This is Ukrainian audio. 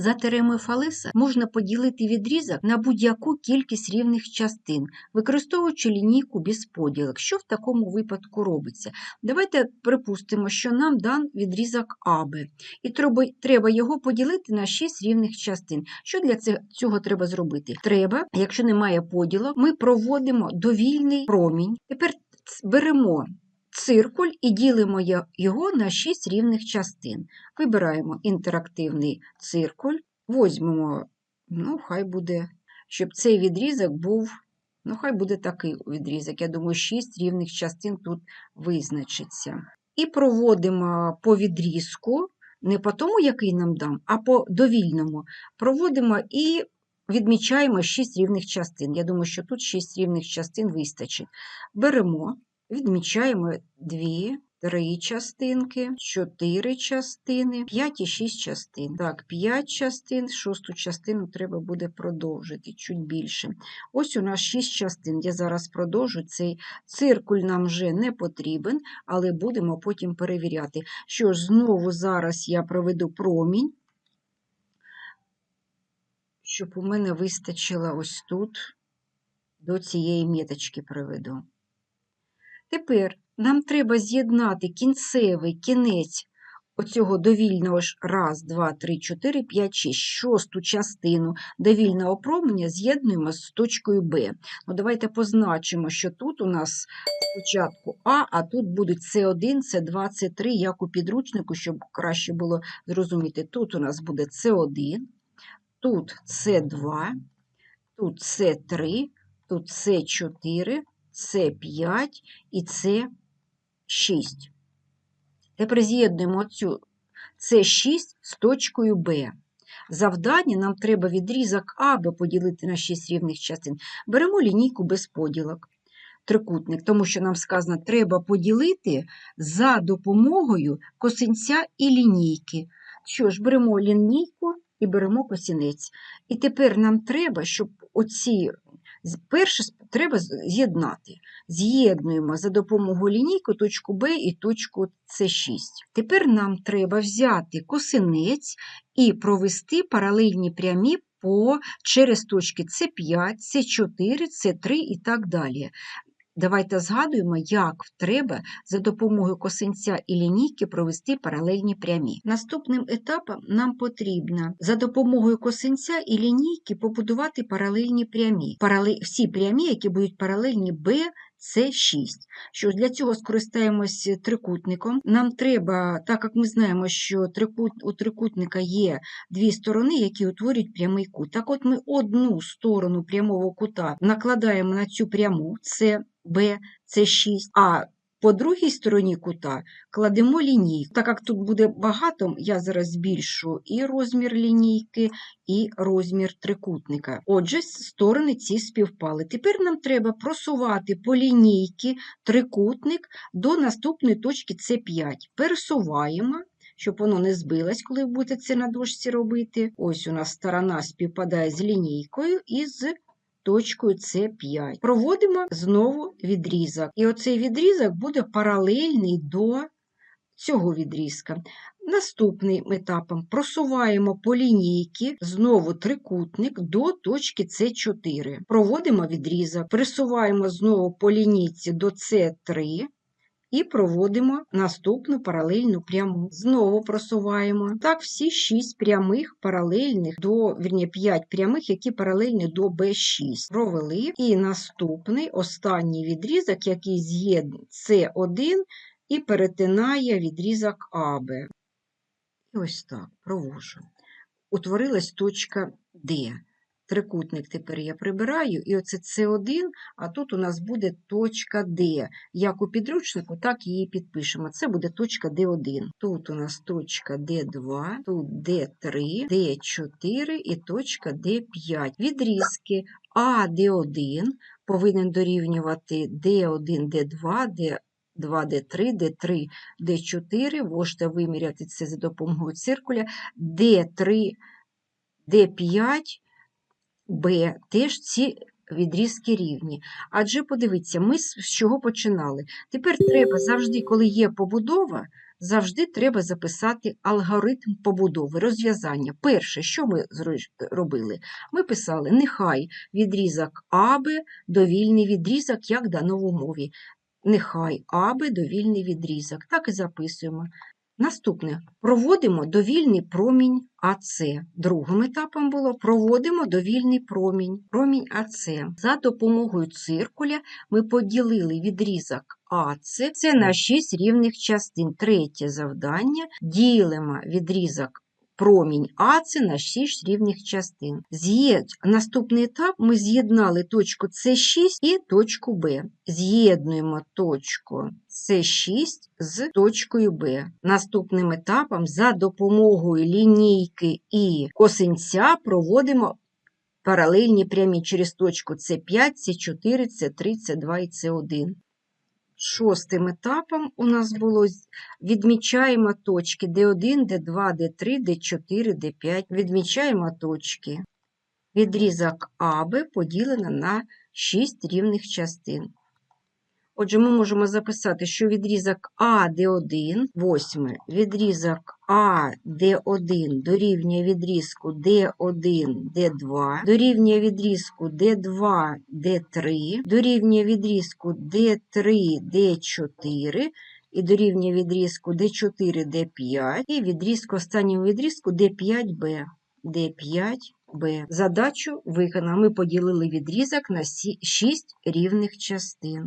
За теоремою Фалеса можна поділити відрізок на будь-яку кількість рівних частин, використовуючи лінійку без поділок. Що в такому випадку робиться? Давайте припустимо, що нам дан відрізок АБ, і треба його поділити на 6 рівних частин. Що для цього треба зробити? Треба, якщо немає поділок, ми проводимо довільний промінь. Тепер беремо циркуль і ділимо його на 6 рівних частин. Вибираємо інтерактивний циркуль, возьмемо, ну, хай буде, щоб цей відрізок був, ну, хай буде такий відрізок. Я думаю, 6 рівних частин тут визначиться. І проводимо по відрізку, не по тому, який нам дам, а по довільному. Проводимо і відмічаємо 6 рівних частин. Я думаю, що тут 6 рівних частин вистачить. Беремо, відмічаємо 2, 3 частинки, 4 частини, 5 і 6 частин. Так, 5 частин, шосту частину треба буде продовжити чуть більше. Ось у нас 6 частин. Я зараз продовжу цей циркуль нам вже не потрібен, але будемо потім перевіряти. Що ж, знову зараз я проведу промінь, щоб у мене вистачило ось тут, до цієї міточки приведу. Тепер нам треба з'єднати кінцевий кінець оцього довільного ж раз, два, три, чотири, п'ять, шість, шосту частину довільного променя з'єднуємо з точкою Б. Ну, давайте позначимо, що тут у нас спочатку А, а тут будуть С1, С2, С3, як у підручнику, щоб краще було зрозуміти. Тут у нас буде С1, тут С2, тут С3, тут С4, С5 і С6. Тепер з'єднуємо цю С6 з точкою Б. Завдання нам треба відрізок АБ поділити на 6 рівних частин. Беремо лінійку без поділок, трикутник, тому що нам сказано, треба поділити за допомогою косинця і лінійки. Що ж, беремо лінійку і беремо косинець. І тепер нам треба, щоб оці перше треба з'єднати. З'єднуємо за допомогою лінійки точку Б і точку С6. Тепер нам треба взяти косинець і провести паралельні прямі по, через точки С5, С4, С3 і так далі. Давайте згадуємо, як треба за допомогою косинця і лінійки провести паралельні прямі. Наступним етапом нам потрібно за допомогою косинця і лінійки побудувати паралельні прямі. Всі прямі, які будуть паралельні B, це 6. Що для цього скористаємось трикутником. Нам треба, так як ми знаємо, що трикут... у трикутника є дві сторони, які утворюють прямий кут. Так от ми одну сторону прямого кута накладаємо на цю пряму, це Б, це 6, а по другій стороні кута кладемо лінійку. Так як тут буде багато, я зараз збільшу і розмір лінійки, і розмір трикутника. Отже, сторони ці співпали. Тепер нам треба просувати по лінійці трикутник до наступної точки С5. Пересуваємо. Щоб воно не збилось, коли будете це на дошці робити. Ось у нас сторона співпадає з лінійкою і з точкою С5. Проводимо знову відрізок. І оцей відрізок буде паралельний до цього відрізка. Наступним етапом просуваємо по лінійці знову трикутник до точки С4. Проводимо відрізок, присуваємо знову по лінійці до С3 і проводимо наступну паралельну пряму. Знову просуваємо. Так, всі 6 прямих паралельних до, вірні, 5 прямих, які паралельні до B6. Провели. І наступний, останній відрізок, який з'єднує С1 і перетинає відрізок АБ. Ось так, провожу. Утворилась точка D. Трикутник тепер я прибираю, і оце С1, а тут у нас буде точка D. Як у підручнику, так її підпишемо. Це буде точка D1. Тут у нас точка D2, тут D3, D4 і точка D5. Відрізки А, D1 повинен дорівнювати D1, D2, D2, D3, D3, D4. Можете виміряти це за допомогою циркуля. D3, D5, Б, теж ці відрізки рівні. Адже подивіться, ми з чого починали. Тепер треба завжди, коли є побудова, завжди треба записати алгоритм побудови, розв'язання. Перше, що ми робили? Ми писали, нехай відрізок АБ довільний відрізок, як дано в умові. Нехай АБ довільний відрізок. Так і записуємо. Наступне проводимо довільний промінь АЦ. Другим етапом було проводимо довільний промінь, промінь АЦ. За допомогою циркуля ми поділили відрізок АЦ це на 6 рівних частин. Третє завдання ділимо відрізок промінь АЦ на 6 рівних частин. З'єд... Наступний етап ми з'єднали точку С6 і точку Б. З'єднуємо точку С6 з точкою Б. Наступним етапом за допомогою лінійки і косинця проводимо паралельні прямі через точку С5, С4, С3, С2 і С1. Шостим етапом у нас було відмічаємо точки D1, D2, D3, D4, D5. Відмічаємо точки. Відрізок АБ поділено на 6 рівних частин. Отже, ми можемо записати, що відрізок АД1, восьме, відрізок АД1 дорівнює відрізку D1, D2, дорівнює відрізку D2, D3, дорівнює відрізку D3, D4 і дорівнює відрізку D4, D5 і відрізку останнього відрізку D5B. D5B. Задачу виконано. Ми поділили відрізок на 6 рівних частин.